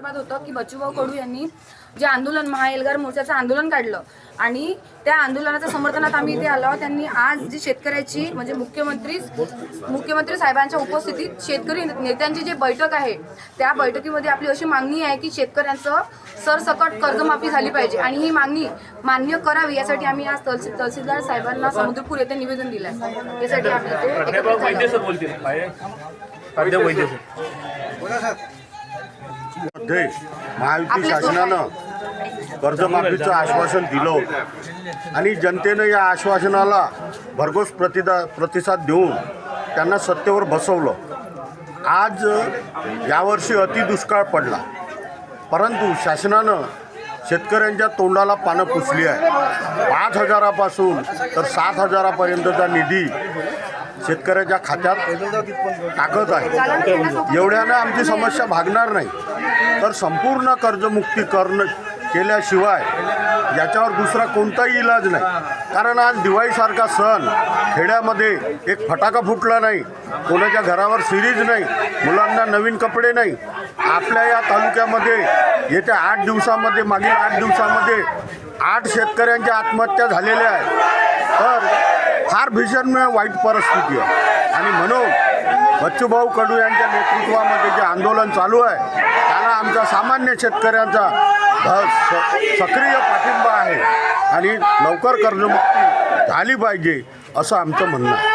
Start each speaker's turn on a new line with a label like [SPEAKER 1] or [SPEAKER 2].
[SPEAKER 1] संदर्भात होतं की बच्चूभाऊ कडू यांनी जे आंदोलन महाएल्गार मोर्चाचं आंदोलन काढलं आणि त्या आंदोलनाच्या समर्थनात आम्ही इथे आलो त्यांनी आज जी शेतकऱ्याची म्हणजे मुख्यमंत्री मुख्यमंत्री साहेबांच्या उपस्थितीत शेतकरी नेत्यांची जी बैठक आहे त्या बैठकीमध्ये आपली अशी मागणी आहे की शेतकऱ्यांचं सरसकट कर्जमाफी झाली पाहिजे. आणि ही मागणी मान्य करावी यासाठी आम्ही आज तहसील तहसीलदार साहेबांना समुद्रपूर येथे निवेदन दिलं आहे यासाठी आम्ही इथे
[SPEAKER 2] मध्ये महायुती शासनानं कर्जमाफीचं आश्वासन दिलं. होतं आणि जनतेनं या आश्वासनाला भरघोस प्रतिदा प्रतिसाद देऊन त्यांना सत्तेवर बसवलं. आज यावर्षी अतिदुष्काळ पडला. परंतु शासनानं शेतकऱ्यांच्या तोंडाला पानं पुसली आहे पाच हजारापासून तर सात हजारापर्यंतचा निधी शेतकऱ्याच्या खात्यात टाकत आहे. एवढ्यानं आमची समस्या भागणार नाही. तर संपूर्ण कर्जमुक्ती करणं केल्याशिवाय याच्यावर दुसरा कोणताही इलाज नाही. कारण आज दिवाळीसारखा सण खेड्यामध्ये एक फटाका फुटला नाही. कोणाच्या घरावर सिरीज नाही. मुलांना नवीन कपडे नाही. आपल्या या तालुक्यामध्ये येत्या आठ दिवसामध्ये मागील आठ दिवसामध्ये आठ शेतकऱ्यांच्या आत्महत्या झालेल्या आहेत. तर फार भीषण वाईट परिस्थिती आहे. आणि म्हणून बच्चूभाऊ कडू यांच्या नेतृत्वामध्ये जे आंदोलन चालू आहे त्याला आमचा सामान्य शेतकऱ्यांचा सक्रिय पाठिंबा आहे. आणि लवकर कर्जमुक्ती झाली पाहिजे असं आमचं म्हणणं आहे.